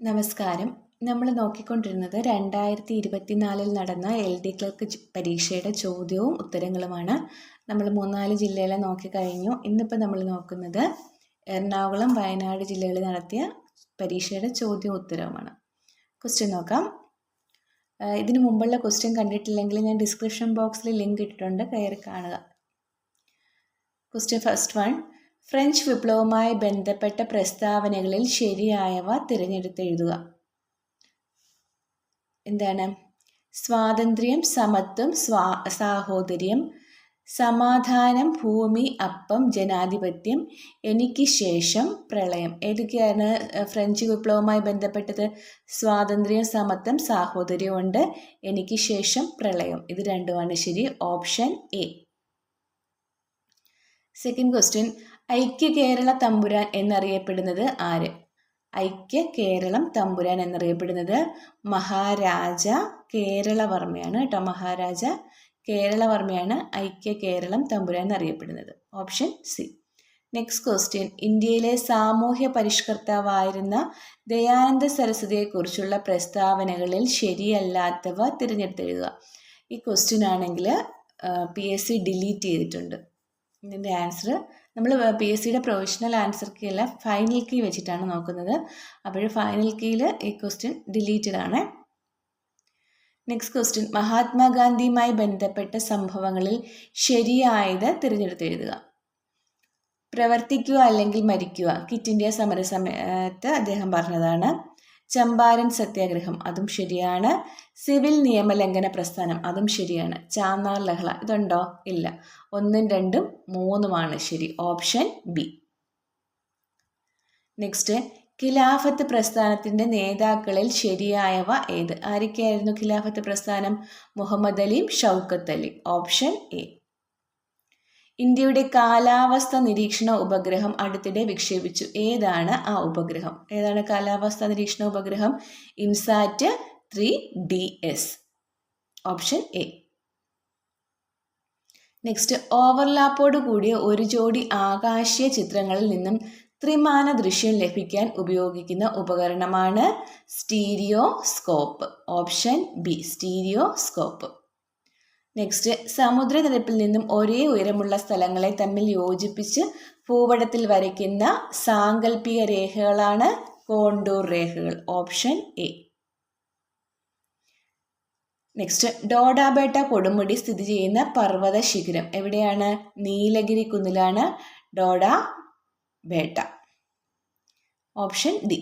നമസ്കാരം. നമ്മൾ നോക്കിക്കൊണ്ടിരുന്നത് രണ്ടായിരത്തി ഇരുപത്തിനാലിൽ നടന്ന എൽ ഡി ക്ലർക്ക് പരീക്ഷയുടെ ചോദ്യവും ഉത്തരങ്ങളുമാണ്. നമ്മൾ മൂന്നാൽ ജില്ലകളെ നോക്കിക്കഴിഞ്ഞു ഇന്നിപ്പോൾ നമ്മൾ നോക്കുന്നത് എറണാകുളം വയനാട് ജില്ലകളിൽ നടത്തിയ പരീക്ഷയുടെ ചോദ്യവും ഉത്തരവുമാണ്. ക്വസ്റ്റ്യൻ നോക്കാം. ഇതിനു മുമ്പുള്ള ക്വസ്റ്റ്യൻ കണ്ടിട്ടില്ലെങ്കിൽ ഞാൻ ഡിസ്ക്രിപ്ഷൻ ബോക്സിൽ ലിങ്ക് ഇട്ടിട്ടുണ്ട്. കയറി കാണുക. ക്വസ്റ്റ്യൻ ഫസ്റ്റ് വൺ ഫ്രഞ്ച് വിപ്ലവവുമായി ബന്ധപ്പെട്ട പ്രസ്താവനകളിൽ ശരിയായവ തിരഞ്ഞെടുത്തെഴുതുക. എന്താണ്? സ്വാതന്ത്ര്യം സമത്വം സ്വാ സാഹോദര്യം സമാധാനം ഭൂമി അപ്പം ജനാധിപത്യം എനിക്ക് ശേഷം പ്രളയം. ഏതൊക്കെയാണ് ഫ്രഞ്ച് വിപ്ലവവുമായി ബന്ധപ്പെട്ടത്? സ്വാതന്ത്ര്യം സമത്വം സാഹോദര്യം ഉണ്ട് എനിക്ക് ശേഷം പ്രളയം. ഇത് രണ്ടുമാണ് ശരി. Option A. Second question. ഐക്യ കേരള തമ്പുരാൻ എന്നറിയപ്പെടുന്നത് ആര്? ഐക്യ കേരളം തമ്പുരാൻ എന്നറിയപ്പെടുന്നത് മഹാരാജ കേരളവർമ്മയാണ് കേട്ടോ. മഹാരാജ കേരളവർമ്മയാണ് ഐക്യ കേരളം തമ്പുരാൻ എന്നറിയപ്പെടുന്നത്. Option C. Next question. ഇന്ത്യയിലെ സാമൂഹ്യ പരിഷ്കർത്താവായിരുന്ന ദയാനന്ദ സരസ്വതിയെക്കുറിച്ചുള്ള പ്രസ്താവനകളിൽ ശരിയല്ലാത്തവ തിരഞ്ഞെടുത്തെഴുതുക. ഈ ക്വസ്റ്റ്യൻ ആണെങ്കിൽ പി എസ് സി ഡിലീറ്റ് ചെയ്തിട്ടുണ്ട്. ഇതിന്റെ ആൻസർ നമ്മൾ പി എസ് സിയുടെ പ്രൊവിഷണൽ ആൻസർ കീ അല്ല ഫൈനൽ കീ വെച്ചിട്ടാണ് നോക്കുന്നത്. അപ്പോൾ ഫൈനൽ കീയിൽ ഈ ക്വസ്റ്റ്യൻ ഡിലീറ്റഡ് ആണ്. നെക്സ്റ്റ് ക്വസ്റ്റ്യൻ മഹാത്മാഗാന്ധിയുമായി ബന്ധപ്പെട്ട സംഭവങ്ങളിൽ ശരിയായത് തിരഞ്ഞെടുത്ത് എഴുതുക. പ്രവർത്തിക്കുക അല്ലെങ്കിൽ മരിക്കുക. കിറ്റ് ഇന്ത്യ സമര സമയത്ത് അദ്ദേഹം പറഞ്ഞതാണ്. ചമ്പാരൻ സത്യാഗ്രഹം അതും ശരിയാണ്. സിവിൽ നിയമലംഘന പ്രസ്ഥാനം അതും ശരിയാണ്. ചാന്നാർ ലഹള ഇതുണ്ടോ? ഇല്ല. ഒന്നും രണ്ടും മൂന്നുമാണ് ശരി. Option B. നെക്സ്റ്റ് ഖിലാഫത്ത് പ്രസ്ഥാനത്തിന്റെ നേതാക്കളിൽ ശരിയായവ ഏത്? ആരൊക്കെയായിരുന്നു ഖിലാഫത്ത് പ്രസ്ഥാനം? മുഹമ്മദ് അലിയും ഷൗക്കത്ത് അലി ഓപ്ഷൻ എ. ഇന്ത്യയുടെ കാലാവസ്ഥ നിരീക്ഷണ ഉപഗ്രഹം അടുത്തിടെ വിക്ഷേപിച്ചു. ഏതാണ് ആ ഉപഗ്രഹം? ഏതാണ് കാലാവസ്ഥ നിരീക്ഷണ ഉപഗ്രഹം? INSAT three D S. Option A. Next ഓവർലാപ്പോട് കൂടിയ ഒരു ജോഡി ആകാശീയ ചിത്രങ്ങളിൽ നിന്നും ത്രിമാന ദൃശ്യം ലഭിക്കാൻ ഉപയോഗിക്കുന്ന ഉപകരണമാണ് stereoscope option B stereoscope next സമുദ്രനിരപ്പിൽ നിന്നും ഒരേ ഉയരമുള്ള സ്ഥലങ്ങളെ തമ്മിൽ യോജിപ്പിച്ച് ഭൂപടത്തിൽ വരയ്ക്കുന്ന സാങ്കല്പിക രേഖകളാണ് കോണ്ടൂർ രേഖകൾ ഓപ്ഷൻ എ നെക്സ്റ്റ് ഡോഡാബേട്ട കൊടുമുടി സ്ഥിതി ചെയ്യുന്ന പർവത ശിഖരം എവിടെയാണ്? Nilgiri കുന്നിലാണ് Doda Betta option D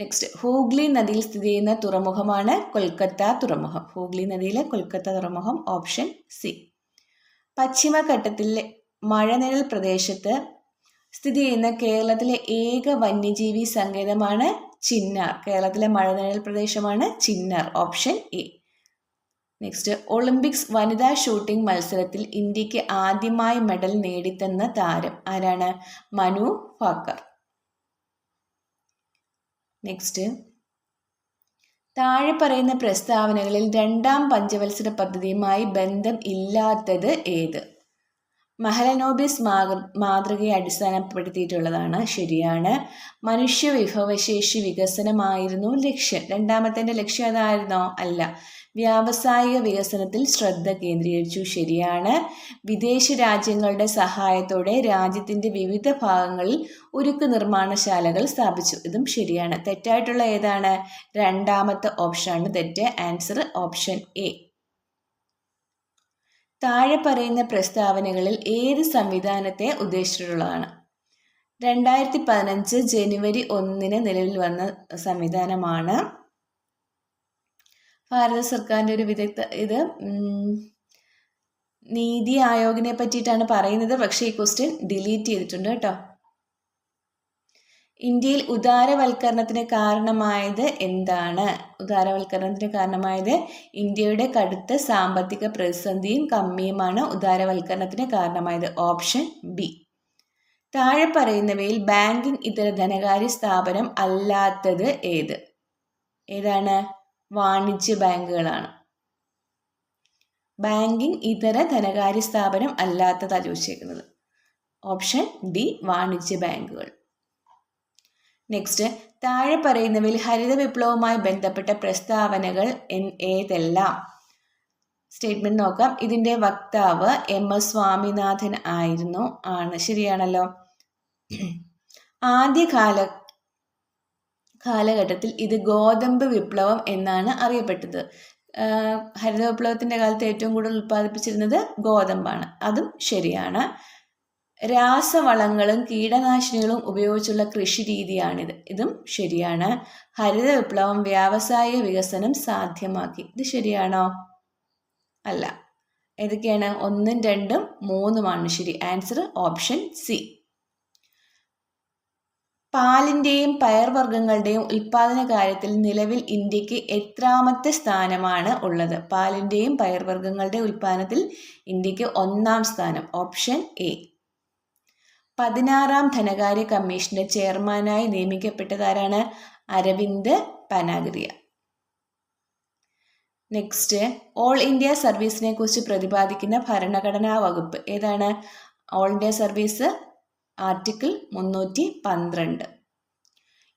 next Hooghly നദിയിൽ സ്ഥിതി ചെയ്യുന്ന തുറമുഖമാണ് കൊൽക്കത്ത തുറമുഖം. ഹൂഗ്ലി നദിയിലെ കൊൽക്കത്ത തുറമുഖം ഓപ്ഷൻ സി പശ്ചിമഘട്ടത്തിലെ മഴനിഴൽ പ്രദേശത്ത് സ്ഥിതി ചെയ്യുന്ന കേരളത്തിലെ ഏക വന്യജീവി സങ്കേതമാണ് ചിന്നാർ. കേരളത്തിലെ മഴനിഴൽ പ്രദേശമാണ് Chinnar option A next Olympics വനിതാ ഷൂട്ടിംഗ് മത്സരത്തിൽ ഇന്ത്യയ്ക്ക് ആദ്യമായി മെഡൽ നേടിത്തന്ന താരം ആരാണ്? മനു ഭാക്കർ നെക്സ്റ്റ് താഴെ പറയുന്ന പ്രസ്താവനകളിൽ രണ്ടാം പഞ്ചവത്സര പദ്ധതിയുമായി ബന്ധം ഇല്ലാത്തത് ഏത്? മഹലനോബിസ് മാതൃകയെ അടിസ്ഥാനപ്പെടുത്തിയിട്ടുള്ളതാണ്. ശരിയാണ്. മനുഷ്യ വിഭവശേഷി വികസനമായിരുന്നു ലക്ഷ്യം. രണ്ടാമത്തെ ലക്ഷ്യം അതായിരുന്നോ? അല്ല. വ്യാവസായിക വികസനത്തിൽ ശ്രദ്ധ കേന്ദ്രീകരിച്ചു. ശരിയാണ്. വിദേശ രാജ്യങ്ങളുടെ സഹായത്തോടെ രാജ്യത്തിന്റെ വിവിധ ഭാഗങ്ങളിൽ ഉരുക്ക് നിർമ്മാണശാലകൾ സ്ഥാപിച്ചു. ഇതും ശരിയാണ്. തെറ്റായിട്ടുള്ള ഏതാണ്? രണ്ടാമത്തെ ഓപ്ഷനാണ് തെറ്റ്. Answer option A. താഴെ പറയുന്ന പ്രസ്താവനകളിൽ ഏത് സംവിധാനത്തെ ഉദ്ദേശിച്ചിട്ടുള്ളതാണ്? രണ്ടായിരത്തി പതിനഞ്ച് ജനുവരി ഒന്നിന് നിലവിൽ വന്ന സംവിധാനമാണ്. ഭാരത സർക്കാരിന്റെ ഒരു വിദഗ്ധ ഇത് നീതി ആയോഗിനെ പറ്റിയിട്ടാണ് പറയുന്നത്. പക്ഷേ ഈ ക്വസ്റ്റ്യൻ ഡിലീറ്റ് ചെയ്തിട്ടുണ്ട് കേട്ടോ. ഇന്ത്യയിൽ ഉദാരവൽക്കരണത്തിന് കാരണമായത് എന്താണ്? ഉദാരവൽക്കരണത്തിന് കാരണമായത് ഇന്ത്യയുടെ കടുത്ത സാമ്പത്തിക പ്രതിസന്ധിയും കമ്മിയുമാണ് ഉദാരവൽക്കരണത്തിന് കാരണമായത്. Option B. താഴെ പറയുന്നവയിൽ ബാങ്കിംഗ് ഇതര ധനകാര്യ സ്ഥാപനം അല്ലാത്തത് ഏത്? ഏതാണ്? വാണിജ്യ ബാങ്കുകളാണ്. ബാങ്കിംഗ് ഇതര ധനകാര്യ സ്ഥാപനം അല്ലാത്തതാണ് ചോദിച്ചേക്കുന്നത്. ഓപ്ഷൻ ഡി വാണിജ്യ ബാങ്കുകൾ. നെക്സ്റ്റ് താഴെ പറയുന്നവയിൽ ഹരിത വിപ്ലവവുമായി ബന്ധപ്പെട്ട പ്രസ്താവനകൾ ഏതെല്ലാം? സ്റ്റേറ്റ്മെന്റ് നോക്കാം. ഇതിന്റെ വക്താവ് എം എസ് സ്വാമിനാഥൻ ആയിരുന്നു. ആണ്. ശരിയാണല്ലോ. ആദ്യകാല കാലഘട്ടത്തിൽ ഇത് ഗോതമ്പ് വിപ്ലവം എന്നാണ് അറിയപ്പെട്ടത്. ഹരിത വിപ്ലവത്തിന്റെ കാലത്ത് ഏറ്റവും കൂടുതൽ ഉൽപ്പാദിപ്പിച്ചിരുന്നത് ഗോതമ്പാണ്. അതും ശരിയാണ്. രാസവളങ്ങളും കീടനാശിനികളും ഉപയോഗിച്ചുള്ള കൃഷി രീതിയാണിത്. ഇതും ശരിയാണ്. ഹരിത വിപ്ലവം വ്യാവസായിക വികസനം സാധ്യമാക്കി. ഇത് ശരിയാണോ? അല്ല. ഏതൊക്കെയാണ്? ഒന്നും രണ്ടും മൂന്നുമാണ് ശരി. Answer option C. പാലിന്റെയും പയർവർഗങ്ങളുടെയും ഉൽപാദന കാര്യത്തിൽ നിലവിൽ ഇന്ത്യയ്ക്ക് എത്രാമത്തെ സ്ഥാനമാണ് ഉള്ളത്? പാലിന്റെയും പയർവർഗങ്ങളുടെ ഉൽപാദനത്തിൽ ഇന്ത്യയ്ക്ക് ഒന്നാം സ്ഥാനം. Option A. പതിനാറാം ധനകാര്യ കമ്മീഷന്റെ ചെയർമാനായി നിയമിക്കപ്പെട്ടതാരാണ് Arvind Panagariya. Next all India സർവീസിനെ കുറിച്ച് പ്രതിപാദിക്കുന്ന ഭരണഘടനാ വകുപ്പ് ഏതാണ്? ഓൾ ഇന്ത്യ സർവീസ് ആർട്ടിക്കിൾ മുന്നൂറ്റി പന്ത്രണ്ട്.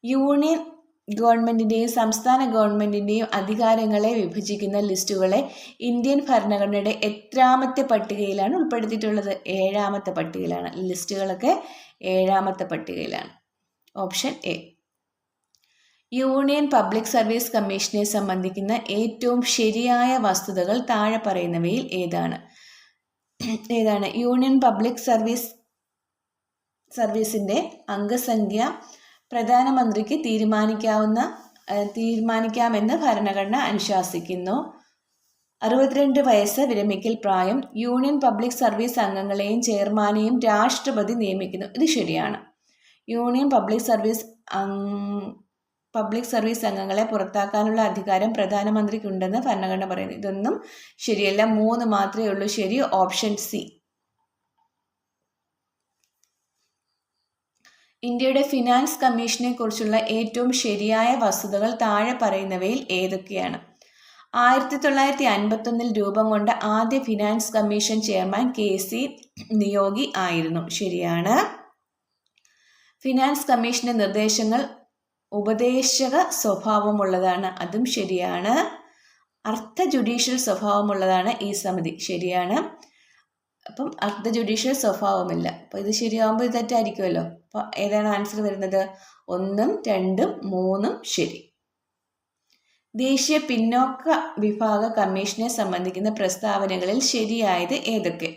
യൂണിയൻ ഗവൺമെന്റിന്റെയും സംസ്ഥാന ഗവൺമെന്റിന്റെയും അധികാരങ്ങളെ വിഭജിക്കുന്ന ലിസ്റ്റുകളെ ഇന്ത്യൻ ഭരണഘടനയുടെ എത്രാമത്തെ പട്ടികയിലാണ് ഉൾപ്പെടുത്തിയിട്ടുള്ളത്. ഏഴാമത്തെ പട്ടികയിലാണ്. ലിസ്റ്റുകളൊക്കെ ഏഴാമത്തെ പട്ടികയിലാണ്. Option A. Union public service കമ്മീഷനെ സംബന്ധിക്കുന്ന ഏറ്റവും ശരിയായ വസ്തുതകൾ താഴെ പറയുന്നവയിൽ ഏതാണ്? ഏതാണ്? യൂണിയൻ പബ്ലിക് സർവീസ് സർവീസിന്റെ അംഗസംഖ്യ പ്രധാനമന്ത്രിക്ക് തീരുമാനിക്കാവുന്ന തീരുമാനിക്കാമെന്ന് ഭരണഘടന അനുശാസിക്കുന്നു. അറുപത്തിരണ്ട് വയസ്സ് വിരമിക്കൽ പ്രായം യൂണിയൻ പബ്ലിക് സർവീസ് അംഗങ്ങളെയും ചെയർമാനെയും രാഷ്ട്രപതി നിയമിക്കുന്നു. ഇത് ശരിയാണ്. Union public service public service അംഗങ്ങളെ പുറത്താക്കാനുള്ള അധികാരം പ്രധാനമന്ത്രിക്കുണ്ടെന്ന് ഭരണഘടന പറയുന്നു. ഇതൊന്നും ശരിയല്ല. മൂന്ന് മാത്രമേ ഉള്ളൂ. ശരി. Option C. ഇന്ത്യയുടെ ഫിനാൻസ് കമ്മീഷനെ കുറിച്ചുള്ള ഏറ്റവും ശരിയായ വസ്തുതകൾ താഴെ പറയുന്നവയിൽ ഏതൊക്കെയാണ്? ആയിരത്തി തൊള്ളായിരത്തി അൻപത്തൊന്നിൽ രൂപം കൊണ്ട ആദ്യ finance commission chairman K C Niyogi ആയിരുന്നു. ശരിയാണ്. ഫിനാൻസ് കമ്മീഷന്റെ നിർദ്ദേശങ്ങൾ ഉപദേശക സ്വഭാവമുള്ളതാണ്. അതും ശരിയാണ്. അർത്ഥ ജുഡീഷ്യൽ സ്വഭാവമുള്ളതാണ് ഈ സമിതി. ശരിയാണ്. അപ്പം അർദ്ധ ജുഡീഷ്യൽ സ്വഭാവമില്ല. അപ്പോൾ ഇത് ശരിയാകുമ്പോൾ ഇത് തെറ്റായിരിക്കുമല്ലോ. അപ്പോൾ ഏതാണ് ആൻസർ വരുന്നത് ഒന്നും രണ്ടും മൂന്നും ശരി. ദേശീയ പിന്നോക്ക വിഭാഗ കമ്മീഷനെ സംബന്ധിക്കുന്ന പ്രസ്താവനകളിൽ ശരിയായത് ഏതൊക്കെ?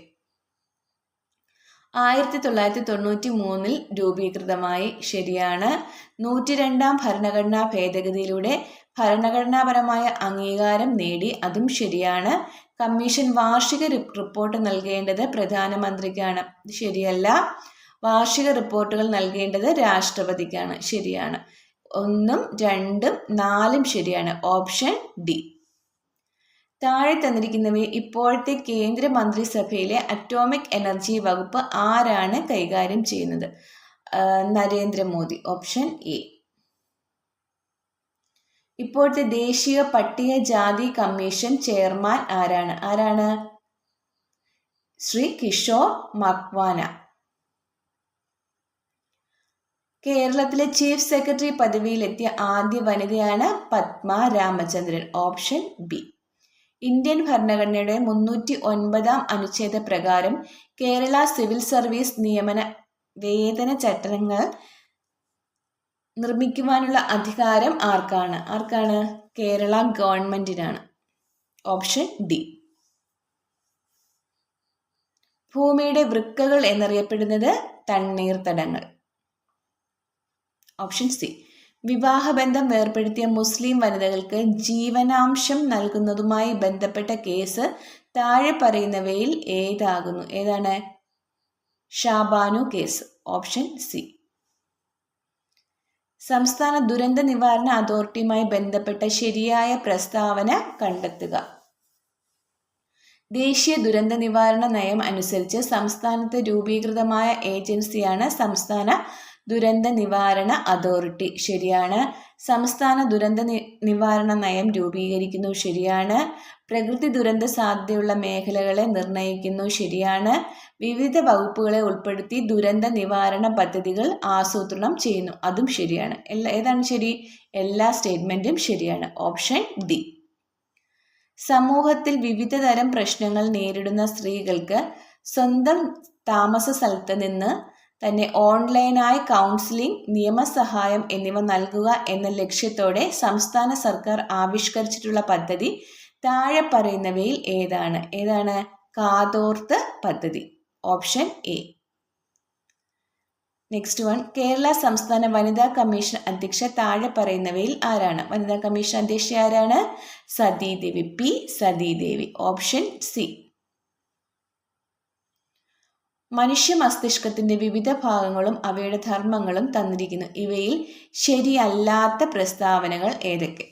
ആയിരത്തി തൊള്ളായിരത്തി തൊണ്ണൂറ്റി മൂന്നിൽ രൂപീകൃതമായി ശരിയാണ്. നൂറ്റി രണ്ടാം ഭരണഘടനാ ഭേദഗതിയിലൂടെ ഭരണഘടനാപരമായ അംഗീകാരം നേടി അതും ശരിയാണ്. കമ്മീഷൻ വാർഷിക റിപ്പോർട്ട് നൽകേണ്ടത് പ്രധാനമന്ത്രിക്കാണ്. ശരിയല്ല. വാർഷിക റിപ്പോർട്ടുകൾ നൽകേണ്ടത് രാഷ്ട്രപതിക്കാണ്. ശരിയാണ്. ഒന്നും രണ്ടും നാലും ശരിയാണ്. Option D. താഴെ തന്നിരിക്കുന്നവയെ ഇപ്പോഴത്തെ കേന്ദ്ര മന്ത്രിസഭയിലെ അറ്റോമിക് എനർജി വകുപ്പ് ആരാണ് കൈകാര്യം ചെയ്യുന്നത്? നരേന്ദ്രമോദി. Option A. ഇപ്പോഴത്തെ ദേശീയ പട്ടികജാതി കമ്മീഷൻ ചെയർമാൻ ആരാണ്? ആരാണ്? ശ്രീ കിഷോർ മക്വാന. കേരളത്തിലെ ചീഫ് സെക്രട്ടറി പദവിയിലെത്തിയ ആദ്യ വനിതയാണ് Padma Ramachandran option B. Indian ഭരണഘടനയുടെ മുന്നൂറ്റി ഒൻപതാം അനുച്ഛേദ കേരള സിവിൽ സർവീസ് നിയമന വേതന ചട്ടങ്ങൾ നിർമ്മിക്കുവാനുള്ള അധികാരം ആർക്കാണ്? ആർക്കാണ്? കേരള ഗവൺമെന്റിനാണ്. Option D. ഭൂമിയുടെ വൃക്കകൾ എന്നറിയപ്പെടുന്നത് തണ്ണീർത്തടങ്ങൾ ഓപ്ഷൻ സി. വിവാഹബന്ധം വേർപ്പെടുത്തിയ മുസ്ലിം വനിതകൾക്ക് ജീവനാംശം നൽകുന്നതുമായി ബന്ധപ്പെട്ട കേസ് താഴെ പറയുന്നവയിൽ ഏതാകുന്നു? ഏതാണ്? ഷാബാനു കേസ്. Option C. സംസ്ഥാന ദുരന്ത നിവാരണ അതോറിറ്റിയുമായി ബന്ധപ്പെട്ട ശരിയായ പ്രസ്താവന കണ്ടെത്തുക. ദേശീയ ദുരന്ത നിവാരണ നയം അനുസരിച്ച് സംസ്ഥാനത്ത് രൂപീകൃതമായ ഏജൻസിയാണ് സംസ്ഥാന ദുരന്ത നിവാരണ അതോറിറ്റി. ശരിയാണ്. സംസ്ഥാന ദുരന്ത നിവാരണ നയം രൂപീകരിക്കുന്നു. ശരിയാണ്. പ്രകൃതി ദുരന്ത സാധ്യതയുള്ള മേഖലകളെ നിർണയിക്കുന്നു ശരിയാണ്. വിവിധ വകുപ്പുകളെ ഉൾപ്പെടുത്തി ദുരന്ത നിവാരണ പദ്ധതികൾ ആസൂത്രണം ചെയ്യുന്നു. അതും ശരിയാണ്. എല്ലാ ഏതാണ് ശരി? എല്ലാ സ്റ്റേറ്റ്മെന്റും ശരിയാണ്. Option D. സമൂഹത്തിൽ വിവിധ തരം പ്രശ്നങ്ങൾ നേരിടുന്ന സ്ത്രീകൾക്ക് സ്വന്തം താമസ സ്ഥലത്ത് നിന്ന് തന്നെ ഓൺലൈനായി കൗൺസിലിംഗ് നിയമസഹായം എന്നിവ നൽകുക എന്ന ലക്ഷ്യത്തോടെ സംസ്ഥാന സർക്കാർ ആവിഷ്കരിച്ചിട്ടുള്ള പദ്ധതി താഴെ പറയുന്നവയിൽ ഏതാണ്? ഏതാണ്? കാതോർത്ത് പദ്ധതി. Option A. Next one Kerala സംസ്ഥാന വനിതാ കമ്മീഷൻ അധ്യക്ഷ താഴെ പറയുന്നവയിൽ ആരാണ്? വനിതാ കമ്മീഷൻ അധ്യക്ഷ ആരാണ്? Sathidevi. P. Sathidevi. Option C. മനുഷ്യ മസ്തിഷ്കത്തിന്റെ വിവിധ ഭാഗങ്ങളും അവയുടെ ധർമ്മങ്ങളും തന്നിരിക്കുന്നു. ഇവയിൽ ശരിയല്ലാത്ത പ്രസ്താവനകൾ ഏതൊക്കെ?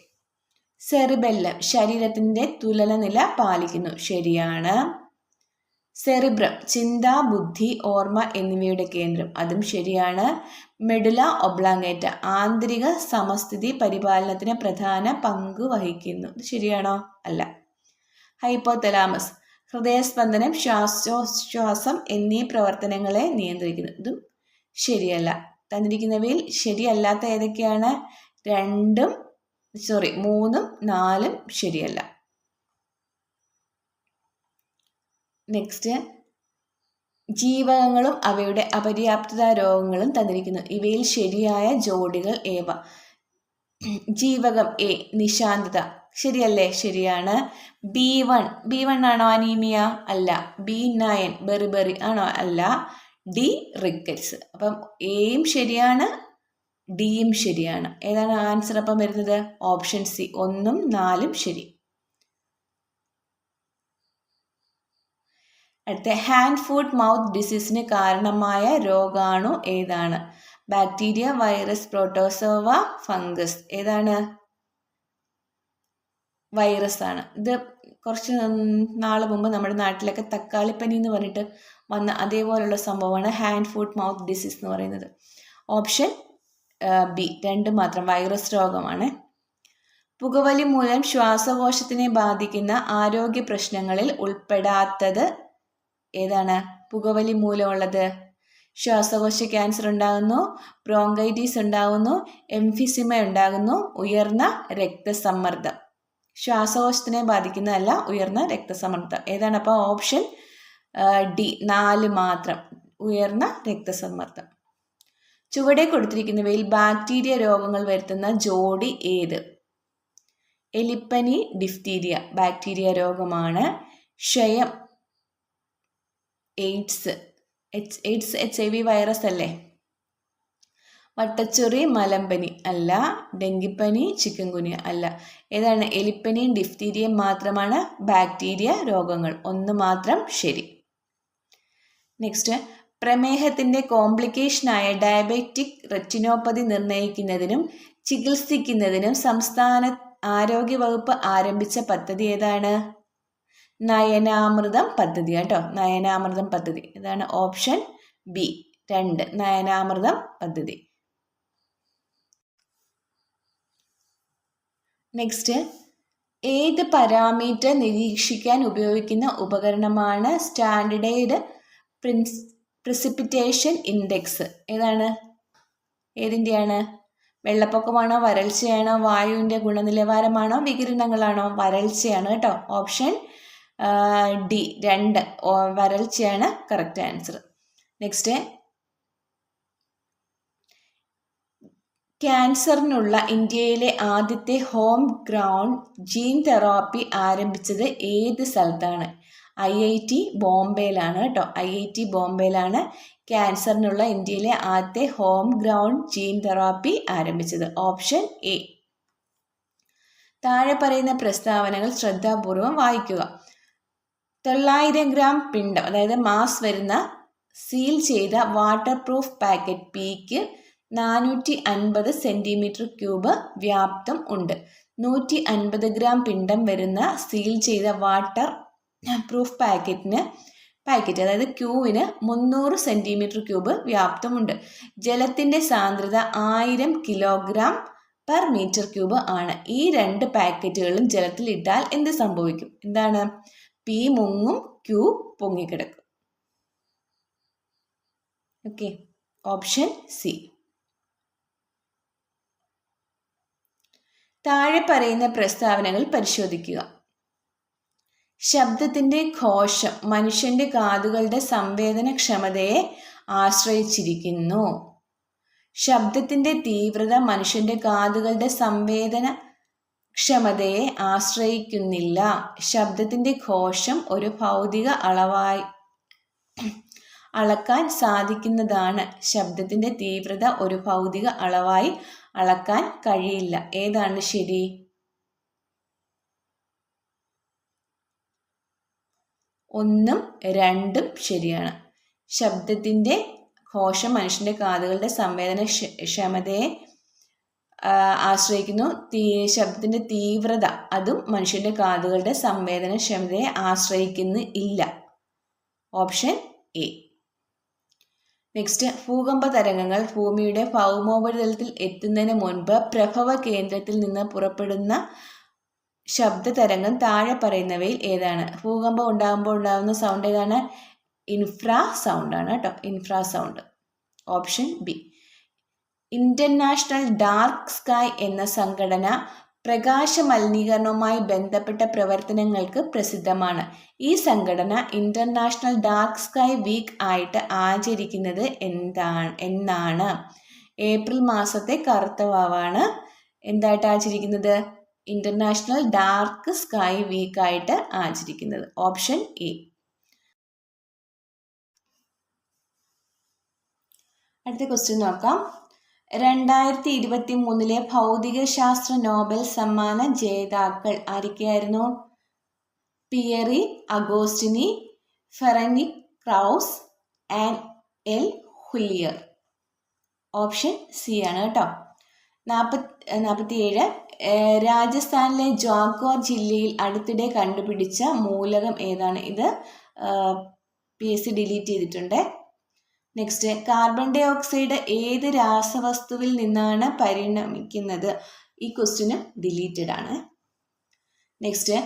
സെറിബെല്ലം ശരീരത്തിന്റെ തുലനനില പാലിക്കുന്നു. ശരിയാണ്. സെറിബ്രം ചിന്ത ബുദ്ധി ഓർമ്മ എന്നിവയുടെ കേന്ദ്രം. അതും ശരിയാണ്. മെഡുല ഒബ്ലാങ്ങേറ്റ ആന്തരിക സമസ്ഥിതി പരിപാലനത്തിന് പ്രധാന പങ്ക് വഹിക്കുന്നു. ശരിയാണോ? അല്ല. ഹൈപ്പോതലാമസ് ഹൃദയസ്പന്ദനം ശ്വാസോച്ഛ്വാസം എന്നീ പ്രവർത്തനങ്ങളെ നിയന്ത്രിക്കുന്നു ഇതും ശരിയല്ല. തന്നിരിക്കുന്നവയിൽ ശരിയല്ലാത്ത ഏതൊക്കെയാണ്? രണ്ടും സോറി മൂന്നും നാലും ശരിയല്ല. നെക്സ്റ്റ് ജീവകങ്ങളും അവയുടെ അപര്യാപ്തത രോഗങ്ങളും തന്നിരിക്കുന്നു. ഇവയിൽ ശരിയായ ജോഡികൾ ഏവ? ജീവകം എ നിശാന്തത. ശരിയല്ലേ? ശരിയാണ്. ബി വൺ ബി വൺ ആണോ അനീമിയ? അല്ല. ബി നയൻ ബെറി ബെറി ആണോ? അല്ല. ഡി റിക്കറ്റ്സ് അപ്പം എയും ശരിയാണ് ഡിയും ശരിയാണ്. ഏതാണ് ആൻസർ അപ്പം വരുന്നത്? ഓപ്ഷൻ സി ഒന്നും നാലും ശരി. അടുത്ത ഹാൻഡ് ഫുഡ് മൗത്ത് ഡിസീസിന് കാരണമായ രോഗാണു ഏതാണ്? ബാക്ടീരിയ വൈറസ് പ്രോട്ടോസോവ ഫംഗസ് ഏതാണ്? വൈറസ് ആണ് ഇത് കുറച്ച് നാൾ മുമ്പ് നമ്മുടെ നാട്ടിലൊക്കെ തക്കാളിപ്പനി എന്ന് പറഞ്ഞിട്ട് വന്ന അതേപോലുള്ള സംഭവമാണ് ഹാൻഡ് ഫുഡ് മൗത്ത് ഡിസീസ് എന്ന് പറയുന്നത്. ഓപ്ഷൻ ബി രണ്ട് മാത്രം വൈറസ് രോഗമാണ്. പുകവലി മൂലം ശ്വാസകോശത്തിനെ ബാധിക്കുന്ന ആരോഗ്യ പ്രശ്നങ്ങളിൽ ഉൾപ്പെടാത്തത് ഏതാണ്? പുകവലി മൂലമുള്ളത്. ശ്വാസകോശ ക്യാൻസർ ഉണ്ടാകുന്നു ബ്രോങ്കൈറ്റിസ് ഉണ്ടാകുന്നു എംഫിസിമ ഉണ്ടാകുന്നു ഉയർന്ന രക്തസമ്മർദ്ദം. ശ്വാസകോശത്തിനെ ബാധിക്കുന്നതല്ല ഉയർന്ന രക്തസമ്മർദ്ദം. ഏതാണ് അപ്പോൾ ഓപ്ഷൻ? ഡി നാല് മാത്രം ഉയർന്ന രക്തസമ്മർദ്ദം. ചുവടെ കൊടുത്തിരിക്കുന്നവയിൽ ബാക്ടീരിയ രോഗങ്ങൾ വരുത്തുന്ന ജോഡി ഏത്? എലിപ്പനി ഡിഫ്തീരിയ ബാക്ടീരിയ രോഗമാണ്. ക്ഷയം AIDS. H AIDS H I V virus അല്ലേ? വട്ടച്ചൊറി മലമ്പനി അല്ല ഡെങ്കിപ്പനി ചിക്കൻ കുനിയ അല്ല. ഏതാണ്? എലിപ്പനിയും ഡിഫ്തീരിയയും മാത്രമാണ് ബാക്ടീരിയ രോഗങ്ങൾ. ഒന്ന് മാത്രം ശരി. നെക്സ്റ്റ് പ്രമേഹത്തിന്റെ കോംപ്ലിക്കേഷനായ ഡയബറ്റിക് റെറ്റിനോപ്പതി നിർണയിക്കുന്നതിനും ചികിത്സിക്കുന്നതിനും സംസ്ഥാന ആരോഗ്യവകുപ്പ് ആരംഭിച്ച പദ്ധതി ഏതാണ്? നയനാമൃതം പദ്ധതി കേട്ടോ. നയനാമൃതം പദ്ധതി. ഇതാണ് ഓപ്ഷൻ ബി. രണ്ട്. നയനാമൃതം പദ്ധതി. നെക്സ്റ്റ് ഏത് പാരാമീറ്റർ നിരീക്ഷിക്കാൻ ഉപയോഗിക്കുന്ന ഉപകരണമാണ് സ്റ്റാൻഡേർഡ് പ്രിൻസ് പ്രിസിപ്പിറ്റേഷൻ ഇൻഡെക്സ് ഏതാണ്? ഏതിന്റെയാണ്? വെള്ളപ്പൊക്കമാണോ വരൾച്ചയാണോ വായുവിന്റെ ഗുണനിലവാരമാണോ വികിരണങ്ങളാണോ വരൾച്ചയാണ് കേട്ടോ. ഓപ്ഷൻ ഡി രണ്ട്. വരൾച്ചയാണ് കറക്റ്റ് ആൻസർ നെക്സ്റ്റ് ക്യാൻസറിനുള്ള ഇന്ത്യയിലെ ആദ്യത്തെ ഹോം ഗ്രൗണ്ട് ജീൻ തെറാപ്പി ആരംഭിച്ചത് ഏത് സ്ഥലത്താണ്? ഐ ഐ ടി ബോംബെയിലാണ് കേട്ടോ. ഐ ഐ ടി ബോംബെയിലാണ് ക്യാൻസറിനുള്ള ഇന്ത്യയിലെ ആദ്യത്തെ ഹോം ഗ്രൗണ്ട് ജീൻ തെറാപ്പി ആരംഭിച്ചത്. Option A. താഴെ പറയുന്ന പ്രസ്താവനകൾ ശ്രദ്ധാപൂർവം വായിക്കുക. തൊള്ളായിരം ഗ്രാം പിണ്ടം അതായത് മാസ് വരുന്ന സീൽ ചെയ്ത വാട്ടർ പ്രൂഫ് പാക്കറ്റ് പീക്ക് നാനൂറ്റി അൻപത് സെന്റിമീറ്റർ ക്യൂബ് വ്യാപ്തം ഉണ്ട്. നൂറ്റി അൻപത് ഗ്രാം പിണ്ടം വരുന്ന സീൽ ചെയ്ത വാട്ടർ പ്രൂഫ് പാക്കറ്റിന് പാക്കറ്റ് അതായത് ക്യൂവിന് മുന്നൂറ് സെന്റിമീറ്റർ ക്യൂബ് വ്യാപ്തമുണ്ട്. ജലത്തിന്റെ സാന്ദ്രത ആയിരം കിലോഗ്രാം പെർ മീറ്റർ ക്യൂബ് ആണ്. ഈ രണ്ട് പാക്കറ്റുകളും ജലത്തിൽ ഇട്ടാൽ എന്ത് സംഭവിക്കും? എന്താണ്? പി മുങ്ങും ക്യൂ പൊങ്ങിക്കിടക്കും. ഓക്കെ. Option C. താഴെ പറയുന്ന പ്രസ്താവനകൾ പരിശോധിക്കുക. ശബ്ദത്തിന്റെ ഘോഷം മനുഷ്യന്റെ കാതുകളുടെ സംവേദനക്ഷമതയെ ആശ്രയിച്ചിരിക്കുന്നു. ശബ്ദത്തിന്റെ തീവ്രത മനുഷ്യന്റെ കാതുകളുടെ സംവേദന ക്ഷമതയെ ആശ്രയിക്കുന്നില്ല. ശബ്ദത്തിന്റെ ഘോഷം ഒരു ഭൗതിക അളവായി അളക്കാൻ സാധിക്കുന്നതാണ്. ശബ്ദത്തിന്റെ തീവ്രത ഒരു ഭൗതിക അളവായി അളക്കാൻ കഴിയില്ല. ഏതാണ് ശരി? ഒന്നും രണ്ടും ശരിയാണ്. ശബ്ദത്തിന്റെ ഘോഷം മനുഷ്യന്റെ കാതുകളുടെ സംവേദന ക്ഷമതയെ ആശ്രയിക്കുന്നു. തീ ശബ്ദത്തിന്റെ തീവ്രത അതും മനുഷ്യന്റെ കാതുകളുടെ സംവേദന ക്ഷമതയെ ആശ്രയിക്കുന്നു ഇല്ല. Option A. നെക്സ്റ്റ് ഭൂകമ്പ തരംഗങ്ങൾ ഭൂമിയുടെ ഭൗമോപരിതലത്തിൽ എത്തുന്നതിന് മുൻപ് പ്രഭവ കേന്ദ്രത്തിൽ നിന്ന് പുറപ്പെടുന്ന ശബ്ദ തരംഗം താഴെ പറയുന്നവയിൽ ഏതാണ്? ഭൂകമ്പം ഉണ്ടാകുമ്പോൾ ഉണ്ടാകുന്ന സൗണ്ട് ഏതാണ്? ഇൻഫ്രാ സൗണ്ട് ആണ് കേട്ടോ. Infrasound option B International Dark Sky എന്ന സംഘടന പ്രകാശ മലിനീകരണവുമായി ബന്ധപ്പെട്ട പ്രവർത്തനങ്ങൾക്ക് പ്രസിദ്ധമാണ്. ഈ സംഘടന ഇന്റർനാഷണൽ ഡാർക്ക് സ്കൈ വീക്ക് ആയിട്ട് ആചരിക്കുന്നത് എന്താണ് എന്നാണ്. ഏപ്രിൽ മാസത്തെ കറുത്ത വാവാണ് എന്തായിട്ട് ആചരിക്കുന്നത്? ഇന്റർനാഷണൽ ഡാർക്ക് സ്കൈ വീക്ക് ആയിട്ട് ആചരിക്കുന്നത്. ഓപ്ഷൻ എ അടുത്ത ക്വസ്റ്റ്യൻ നോക്കാം. രണ്ടായിരത്തി ഇരുപത്തി മൂന്നിലെ ഭൗതികശാസ്ത്ര നോബൽ സമ്മാന ജേതാക്കൾ ആരൊക്കെയായിരുന്നു? Pierre Agostini Ferenc Krausz and L'Huillier option C ആണ് കേട്ടോ. നാൽപ്പത്തി നാൽപ്പത്തിയേഴ് രാജസ്ഥാനിലെ ജോഗ്വാർ ജില്ലയിൽ അടുത്തിടെ കണ്ടുപിടിച്ച മൂലകം ഏതാണ്? ഇത് പി എസ് സി ഡിലീറ്റ് ചെയ്തിട്ടുണ്ട്. നെക്സ്റ്റ് കാർബൺ ഡൈ ഓക്സൈഡ് ഏത് രാസവസ്തുവിൽ നിന്നാണ് പരിണമിക്കുന്നത്? ഈ ക്വസ്റ്റ്യൻ ഡിലീറ്റഡ് ആണ്. നെക്സ്റ്റ്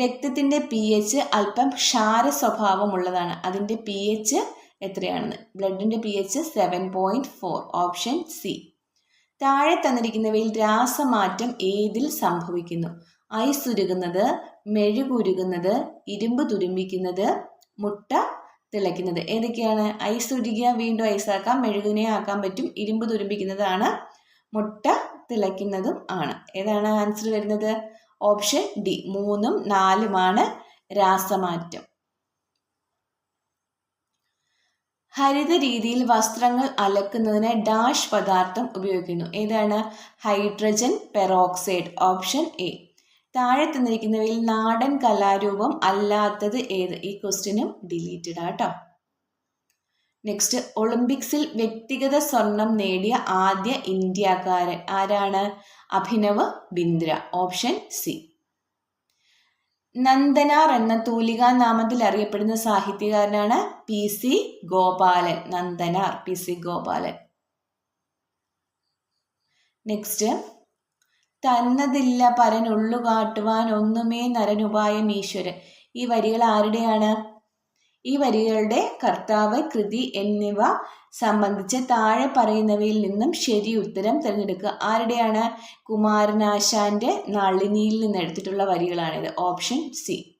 രക്തത്തിന്റെ പി എച്ച് അല്പം ക്ഷാര സ്വഭാവമുള്ളതാണ് അതിന്റെ പി എച്ച് എത്രയാണെന്ന്? ബ്ലഡിന്റെ P H seven point four option C താഴെ തന്നിരിക്കുന്നവയിൽ രാസമാറ്റം ഏതിൽ സംഭവിക്കുന്നു? ഐസ് ഉരുകുന്നത് മെഴുകുരുകുന്നത് ഇരുമ്പ് തുരുമ്പിക്കുന്നത് മുട്ട തിളയ്ക്കുന്നത്. ഏതൊക്കെയാണ്? ഐസ് ഉരുകിയ വീണ്ടും ഐസാക്കാം മെഴുകിനെ ആക്കാൻ പറ്റും. ഇരുമ്പ് തുരുമ്പിക്കുന്നതാണ്. മുട്ട തിളയ്ക്കുന്നതും ആണ്. ഏതാണ് ആൻസർ വരുന്നത്? ഓപ്ഷൻ ഡി മൂന്നും നാലുമാണ് രാസമാറ്റം. ഹരിത രീതിയിൽ വസ്ത്രങ്ങൾ അലക്കുന്നതിന് ഡാഷ് പദാർത്ഥം ഉപയോഗിക്കുന്നു. ഏതാണ്? Hydrogen peroxide. ഓപ്ഷൻ എ താഴെ തന്നിരിക്കുന്നവയിൽ നാടൻ കലാരൂപം അല്ലാത്തത് ഏത്? ഈ ക്വസ്റ്റ്യനും ഡിലീറ്റഡ് ആട്ടോ നെക്സ്റ്റ് ഒളിമ്പിക്സിൽ വ്യക്തിഗത സ്വർണം നേടിയ ആദ്യ ഇന്ത്യക്കാരൻ ആരാണ്? അഭിനവ് ബിന്ദ്ര ഓപ്ഷൻ സി നന്ദനാർ എന്ന തൂലികാ നാമത്തിൽ അറിയപ്പെടുന്ന സാഹിത്യകാരനാണ് P C Gopalan. Nandanar P C Gopalan. Next തന്നതില്ല പരനുള്ളു കാട്ടുവാൻ ഒന്നുമേ നരനുപായം ഈശ്വരൻ. ഈ വരികൾ ആരുടെയാണ്? ഈ വരികളുടെ കർത്താവ് കൃതി എന്നിവ സംബന്ധിച്ച് താഴെ പറയുന്നവയിൽ നിന്നും ശരി ഉത്തരം തിരഞ്ഞെടുക്കുക. ആരുടെയാണ്? കുമാരനാശാന്റെ നളിനിയിൽ നിന്ന് എടുത്തിട്ടുള്ള വരികളാണിത്. Option C.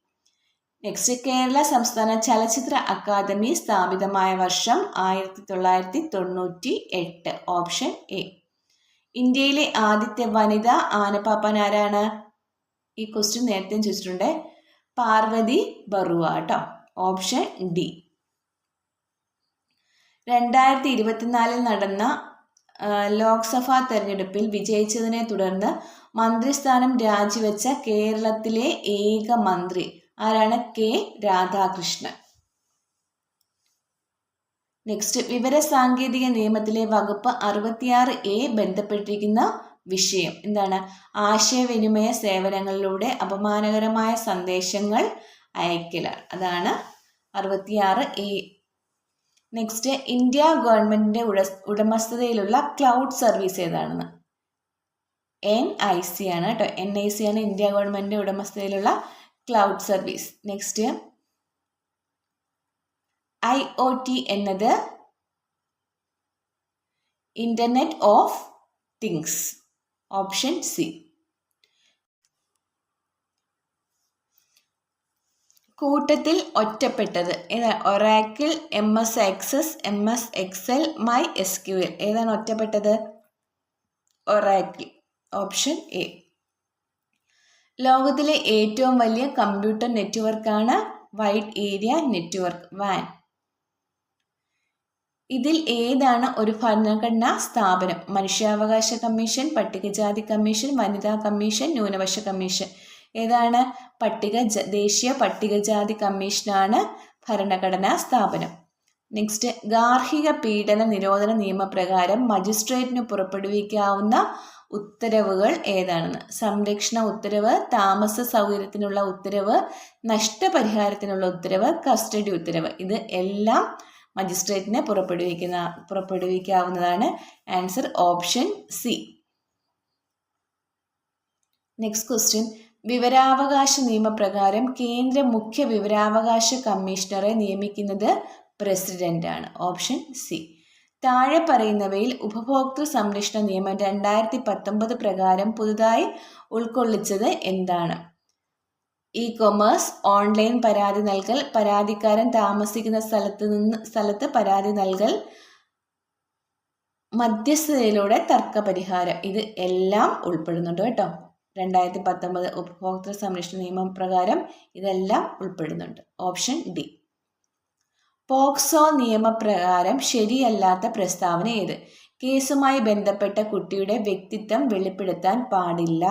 നെക്സ്റ്റ് കേരള സംസ്ഥാന ചലച്ചിത്ര അക്കാദമി സ്ഥാപിതമായ വർഷം ആയിരത്തി തൊള്ളായിരത്തി തൊണ്ണൂറ്റി എട്ട് ഓപ്ഷൻ എ. ഇന്ത്യയിലെ ആദ്യത്തെ വനിതാ ആനപ്പാപ്പൻ ആരാണ് ഈ ക്വസ്റ്റ്യൻ നേരത്തെ ചോദിച്ചിട്ടുണ്ട്. പാർവതി ബറുവ കേട്ടോ. ഓപ്ഷൻ ഡി രണ്ടായിരത്തി ഇരുപത്തിനാലിൽ നടന്ന ലോക്സഭാ തെരഞ്ഞെടുപ്പിൽ വിജയിച്ചതിനെ തുടർന്ന് മന്ത്രിസ്ഥാനം രാജിവെച്ച കേരളത്തിലെ ഏക മന്ത്രി ആരാണ്? കെ. രാധാകൃഷ്ണൻ. നെക്സ്റ്റ് വിവര സാങ്കേതിക നിയമത്തിലെ വകുപ്പ് അറുപത്തിയാറ് എ ബന്ധപ്പെട്ടിരിക്കുന്ന വിഷയം. എന്താണ്? ആശയവിനിമയ സേവനങ്ങളിലൂടെ അപമാനകരമായ സന്ദേശങ്ങൾ അയക്കലാണ് അതാണ് അറുപത്തിയാറ് എ. നെക്സ്റ്റ് ഇന്ത്യ ഗവൺമെന്റിന്റെ ഉട ഉടമസ്ഥതയിലുള്ള ക്ലൗഡ് സർവീസ് ഏതാണെന്ന്? എൻ ഐ സി ആണ് കേട്ടോ. എൻ ഐ സി ആണ് ഇന്ത്യ ഗവൺമെന്റിന്റെ ഉടമസ്ഥതയിലുള്ള cloud service. Next I O T എന്നത് internet of things option C കൂട്ടത്തിൽ ഒറ്റപ്പെട്ടത്. Oracle M S Access M S Excel my S Q L ഏതാണ് ഒറ്റപ്പെട്ടത്? ഒറാക്കിൾ ഓപ്ഷൻ എ ലോകത്തിലെ ഏറ്റവും വലിയ കമ്പ്യൂട്ടർ നെറ്റ്വർക്കാണ് വൈഡ് ഏരിയ നെറ്റ്വർക്ക് വാൻ ഇതിൽ ഏതാണ് ഒരു ഭരണഘടനാ സ്ഥാപനം? മനുഷ്യാവകാശ കമ്മീഷൻ പട്ടികജാതി കമ്മീഷൻ വനിതാ കമ്മീഷൻ ന്യൂനപക്ഷ കമ്മീഷൻ. ഏതാണ്? പട്ടിക ദേശീയ പട്ടികജാതി കമ്മീഷനാണ് ഭരണഘടനാ സ്ഥാപനം. നെക്സ്റ്റ് ഗാർഹിക പീഡന നിരോധന നിയമപ്രകാരം മജിസ്ട്രേറ്റിന് പുറപ്പെടുവിക്കാവുന്ന ഉത്തരവുകൾ ഏതാണെന്ന്? സംരക്ഷണ ഉത്തരവ് താമസ സൗകര്യത്തിനുള്ള ഉത്തരവ് നഷ്ടപരിഹാരത്തിനുള്ള ഉത്തരവ് കസ്റ്റഡി ഉത്തരവ്. ഇത് എല്ലാം മജിസ്ട്രേറ്റിനെ പുറപ്പെടുവിക്കുന്ന പുറപ്പെടുവിക്കാവുന്നതാണ് answer option C. Next question. വിവരാവകാശ നിയമപ്രകാരം കേന്ദ്ര മുഖ്യ വിവരാവകാശ കമ്മീഷണറെ നിയമിക്കുന്നത് പ്രസിഡന്റാണ്. Option C. താഴെ പറയുന്നവയിൽ ഉപഭോക്തൃ സംരക്ഷണ നിയമം രണ്ടായിരത്തി പത്തൊമ്പത് പ്രകാരം പുതുതായി ഉൾക്കൊള്ളിച്ചത് എന്താണ്? ഇ കൊമേഴ്സ് ഓൺലൈൻ പരാതി നൽകൽ പരാതിക്കാരൻ താമസിക്കുന്ന സ്ഥലത്ത് നിന്ന് സ്ഥലത്ത് പരാതി നൽകൽ മധ്യസ്ഥതയിലൂടെ തർക്ക പരിഹാരം ഇത് എല്ലാം ഉൾപ്പെടുന്നുണ്ട് കേട്ടോ. രണ്ടായിരത്തി പത്തൊമ്പത് ഉപഭോക്തൃ സംരക്ഷണ നിയമം പ്രകാരം ഇതെല്ലാം ഉൾപ്പെടുന്നുണ്ട്. Option D. പോക്സോ നിയമപ്രകാരം ശരിയല്ലാത്ത പ്രസ്താവന ഏത്? കേസുമായി ബന്ധപ്പെട്ട കുട്ടിയുടെ വ്യക്തിത്വം വെളിപ്പെടുത്താൻ പാടില്ല.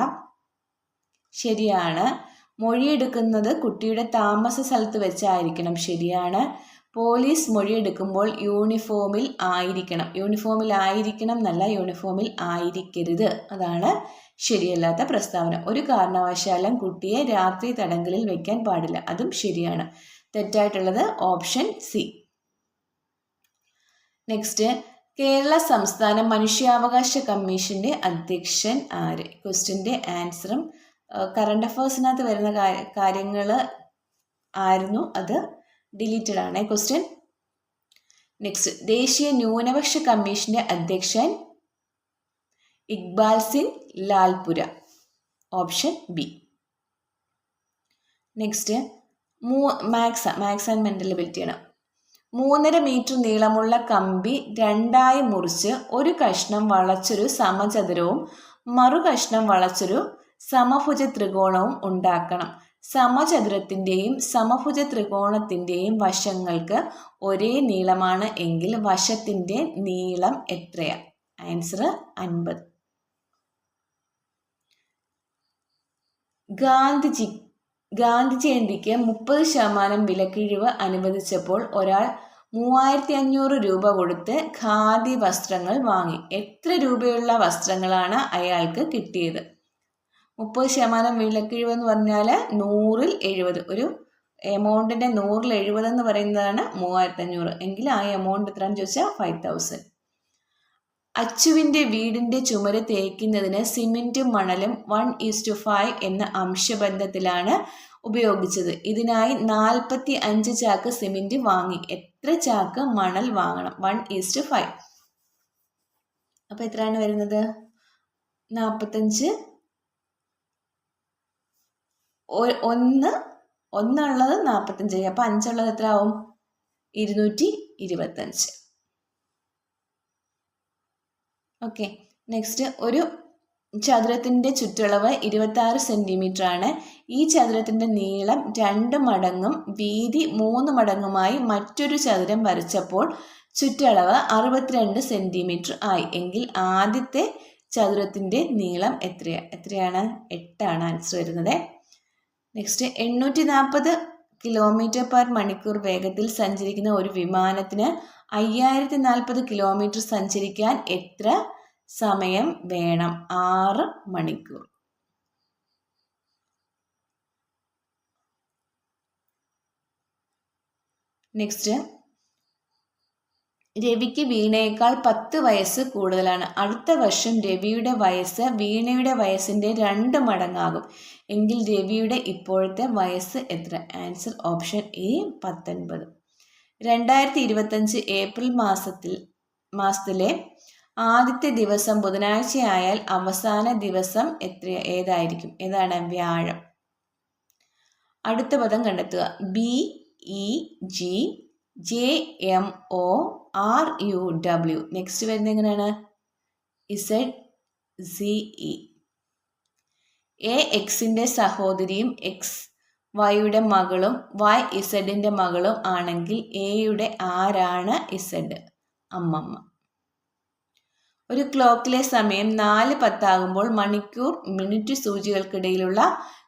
ശരിയാണ്. മൊഴിയെടുക്കുന്നത് കുട്ടിയുടെ താമസ സ്ഥലത്ത് വെച്ചായിരിക്കണം ശരിയാണ്. പോലീസ് മൊഴിയെടുക്കുമ്പോൾ യൂണിഫോമിൽ ആയിരിക്കണം. യൂണിഫോമിൽ ആയിരിക്കണം എന്നല്ല യൂണിഫോമിൽ ആയിരിക്കരുത്. അതാണ് ശരിയല്ലാത്ത പ്രസ്താവന. ഒരു കാരണവശാലും കുട്ടിയെ രാത്രി തടങ്കലിൽ വയ്ക്കാൻ പാടില്ല. അതും ശരിയാണ്. തെറ്റായിട്ടുള്ളത് ഓപ്ഷൻ സി. നെക്സ്റ്റ് കേരള സംസ്ഥാന മനുഷ്യാവകാശ കമ്മീഷന്റെ അധ്യക്ഷൻ ആര്? ക്വസ്റ്റിന്റെ ആൻസറും കറണ്ട് അഫേഴ്സിനകത്ത് വരുന്ന കാര്യങ്ങൾ ആയിരുന്നു അത് ഡിലീറ്റഡ് ആണ്. ക്വസ്റ്റ്യൻ നെക്സ്റ്റ് ദേശീയ ന്യൂനപക്ഷ കമ്മീഷന്റെ അധ്യക്ഷൻ Iqbal Singh Lalpura. Option B next മൂ മാക്സ് മാക്സ് ആൻഡ് മെന്റൽ ആണ്. മൂന്നര മീറ്റർ നീളമുള്ള കമ്പി രണ്ടായി മുറിച്ച് ഒരു കഷ്ണം വളച്ചൊരു സമചതുരവും മറു കഷ്ണം വളച്ചൊരു സമഭുജ ത്രികോണവും ഉണ്ടാക്കണം. സമചതുരത്തിന്റെയും സമഭുജ ത്രികോണത്തിന്റെയും വശങ്ങൾക്ക് ഒരേ നീളമാണ് എങ്കിൽ വശത്തിന്റെ നീളം എത്രയാണ് ആൻസർ അൻപത്. ഗാന്ധിജി ഗാന്ധി ജയന്തിക്ക് മുപ്പത് ശതമാനം വിലക്കിഴിവ് അനുവദിച്ചപ്പോൾ ഒരാൾ മൂവായിരത്തി അഞ്ഞൂറ് രൂപ കൊടുത്ത് ഖാദി വസ്ത്രങ്ങൾ വാങ്ങി. എത്ര രൂപയുള്ള വസ്ത്രങ്ങളാണ് അയാൾക്ക് കിട്ടിയത്? മുപ്പത് ശതമാനം വിലക്കിഴിവ് എന്ന് പറഞ്ഞാൽ നൂറിൽ എഴുപത്. ഒരു എമൗണ്ടിന്റെ നൂറിൽ എഴുപത് എന്ന് പറയുന്നതാണ് മൂവായിരത്തി അഞ്ഞൂറ് എങ്കിൽ ആ എമൗണ്ട് എത്രയാണെന്ന് ചോദിച്ചാൽ ഫൈവ് തൗസൻഡ് അച്ചുവിന്റെ വീടിന്റെ ചുമര് തേക്കുന്നതിന് സിമെന്റും മണലും വൺ ഈസ് ടു ഫൈവ് എന്ന അംശബന്ധത്തിലാണ് ഉപയോഗിച്ചത്. ഇതിനായി നാൽപ്പത്തി അഞ്ച് ചാക്ക് സിമെന്റ് വാങ്ങി. എത്ര ചാക്ക് മണൽ വാങ്ങണം? വൺ ഈസ് ടു ഫൈവ് അപ്പോൾ എത്രയാണ് വരുന്നത്? നാൽപ്പത്തഞ്ച് ഒന്ന് ഒന്നുള്ളത് നാൽപ്പത്തഞ്ച് അപ്പോൾ അഞ്ചുള്ളത് എത്ര ആവും ഇരുന്നൂറ്റി ഇരുപത്തഞ്ച്. ഓക്കെ നെക്സ്റ്റ് ഒരു ചതുരത്തിന്റെ ചുറ്റളവ് ഇരുപത്താറ് സെന്റിമീറ്റർ ആണ് ഈ ചതുരത്തിന്റെ നീളം രണ്ട് മടങ്ങും വീതി മൂന്ന് മടങ്ങുമായി മറ്റൊരു ചതുരം വരച്ചപ്പോൾ ചുറ്റളവ് അറുപത്തിരണ്ട് സെന്റിമീറ്റർ ആയി. എങ്കിൽ ആദ്യത്തെ ചതുരത്തിന്റെ നീളം എത്രയാണ് എത്രയാണ്? എട്ടാണ് ആൻസർ വരുന്നത്. നെക്സ്റ്റ് എണ്ണൂറ്റി നാൽപ്പത് കിലോമീറ്റർ പെർ മണിക്കൂർ വേഗത്തിൽ സഞ്ചരിക്കുന്ന ഒരു വിമാനത്തിന് അയ്യായിരത്തി നാൽപ്പത് കിലോമീറ്റർ സഞ്ചരിക്കാൻ എത്ര സമയം വേണം? ആറ് മണിക്കൂർ. നെക്സ്റ്റ് രവിക്ക് വീണയേക്കാൾ പത്ത് വയസ്സ് കൂടുതലാണ്. അടുത്ത വർഷം രവിയുടെ വയസ്സ് വീണയുടെ വയസ്സിന്റെ രണ്ട് മടങ്ങാകും. എങ്കിൽ രവിയുടെ ഇപ്പോഴത്തെ വയസ്സ് എത്ര? ആൻസർ ഓപ്ഷൻ എ പത്തൊൻപത്. രണ്ടായിരത്തി ഇരുപത്തഞ്ച് ഏപ്രിൽ മാസത്തിൽ മാസത്തിലെ ആദ്യത്തെ ദിവസം ബുധനാഴ്ചയായാൽ അവസാന ദിവസം എത്ര ഏതായിരിക്കും? ഏതാണ്? വ്യാഴം. അടുത്ത പദം കണ്ടെത്തുക. B E G J M O R U W next വരുന്നത് എങ്ങനെയാണ്? ഇസഡ് സി ഇ എ എക്സിന്റെ സഹോദരിയും എക്സ് വൈയുടെ മകളും വൈ ഇസഡിന്റെ മകളും ആണെങ്കിൽ എയുടെ ആരാണ് ഇസഡ് അമ്മമ്മ. ഒരു ക്ലോക്കിലെ സമയം നാല് പത്താകുമ്പോൾ മണിക്കൂർ മിനിറ്റ് സൂചികൾക്കിടയിലുള്ള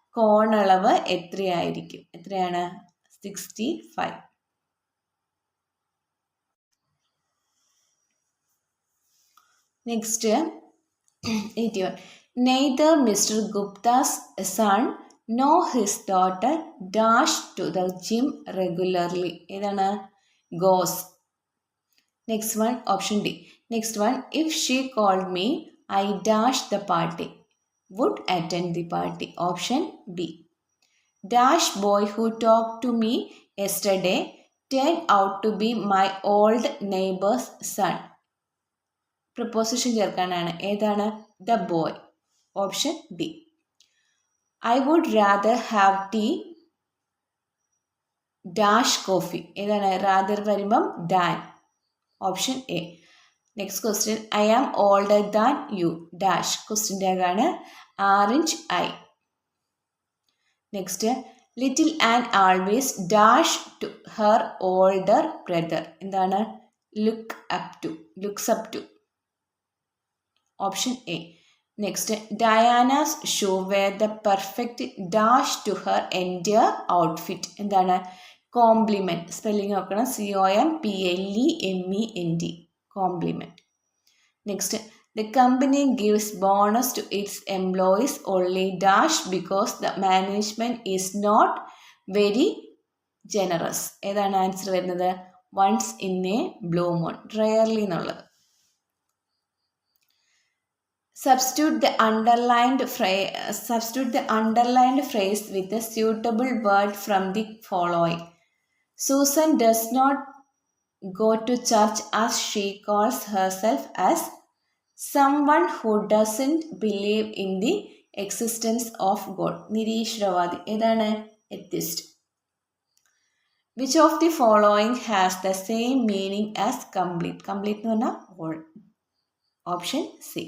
കോണളവ് എത്രയായിരിക്കും? എത്രയാണ്? Sixty five Next, 81. Neither Mr. Gupta's son nor his daughter dash to the gym regularly. Edana goes. Next one, option D. Next one, if she called me, I dash the party. Would attend the party. Option B. Dash boy who talked to me yesterday turned out to be my old neighbor's son. Preposition ചേർക്കാനാണ്. ഏതാണ്? The boy option B I would rather have tea dash coffee ഏതാണ്? Rather വരുമ്പം than option A next question I am older than you dash question ടാഗാണ് aren't I next little and always dash to her older brother എന്താണ്? Look up to looks up to option A next Diana's shoe were the perfect dash to her end outfit എന്താണ്? Complement spelling നോക്കണം. C O M P L E M E N D complement next the company gives bonus to its employees only dash because the management is not very generous ഏതാണ് answer വരുന്നത്? Once in a blue moon rarely എന്നുള്ളത്. Substitute the underlined phrase, substitute the underlined phrase with a suitable word from the following. Susan does not go to church as she calls herself as someone who doesn't believe in the existence of God. നിരീശ്വരവാദി ഏതാണ് atheist which of the following has the same meaning as complete complete എന്ന് പറഞ്ഞാൽ all option C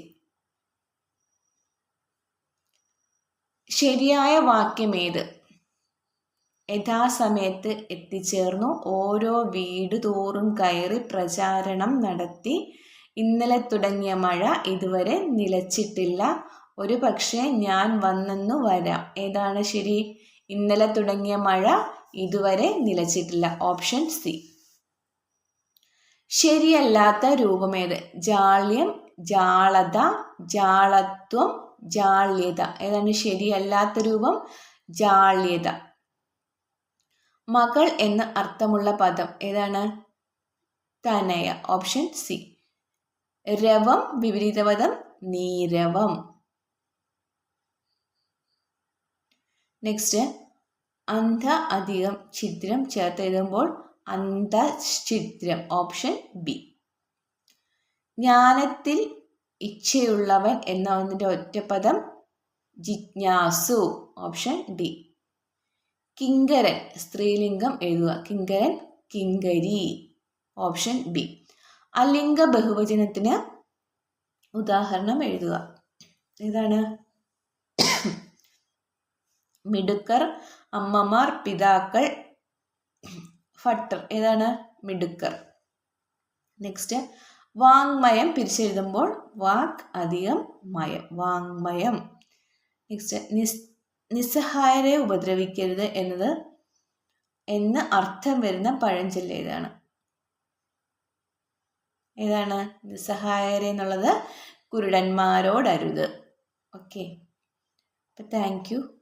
ശരിയായ വാക്യമേത് യഥാസമയത്ത് എത്തിച്ചേർന്നു. ഓരോ വീട് തോറും കയറി പ്രചാരണം നടത്തി. ഇന്നലെ തുടങ്ങിയ മഴ ഇതുവരെ നിലച്ചിട്ടില്ല. ഒരു പക്ഷേ ഞാൻ വന്നെന്നു വരാം. ഏതാണ് ശരി? ഇന്നലെ തുടങ്ങിയ മഴ ഇതുവരെ നിലച്ചിട്ടില്ല. Option C. ശരിയല്ലാത്ത രൂപമേത് ജാള്യം ജാളത ജാളത്വം ജാള്യത. ഏതാണ് ശരിയല്ലാത്ത രൂപം? ജാള്യത. മകൾ എന്ന് അർത്ഥമുള്ള പദം ഏതാണ്? തനയ. Option C. രവം വിപരീതപദം നീരവം. നെക്സ്റ്റ് അന്ധ അധികം ഛിദ്രം ചേർത്ത് എഴുതുമ്പോൾ അന്ധഛിദ്രം. Option B. ജ്ഞാനത്തിൽ ഇച്ഛയുള്ളവൻ എന്ന ഒന്നിന്റെ ഒറ്റപ്പദം ജിജ്ഞാസു ഓപ്ഷൻ ഡി. കിങ്കരൻ സ്ത്രീലിംഗം എഴുതുക. കിങ്കരൻ കിങ്കരി ഓപ്ഷൻ ബി. അലിംഗ ബഹുവചനത്തിന് ഉദാഹരണം എഴുതുക. ഏതാണ് മിടുക്കർ അമ്മമാർ പിതാക്കൾ ഫട്ടർ ഏതാണ്? മിടുക്കർ. നെക്സ്റ്റ് വാങ്മയം പിരിച്ചെഴുതുമ്പോൾ വാക് അധികം മയം. വാങ്മയം. നെക്സ്റ്റ് നിസ് നിസ്സഹായരെ ഉപദ്രവിക്കരുത് എന്നത് എന്ന് അർത്ഥം വരുന്ന പഴഞ്ചൊല്ല ഏതാണ്? ഏതാണ്? നിസ്സഹായരെ എന്നുള്ളത് കുരുടന്മാരോടരുത്. ഓക്കെ അപ്പം താങ്ക് യു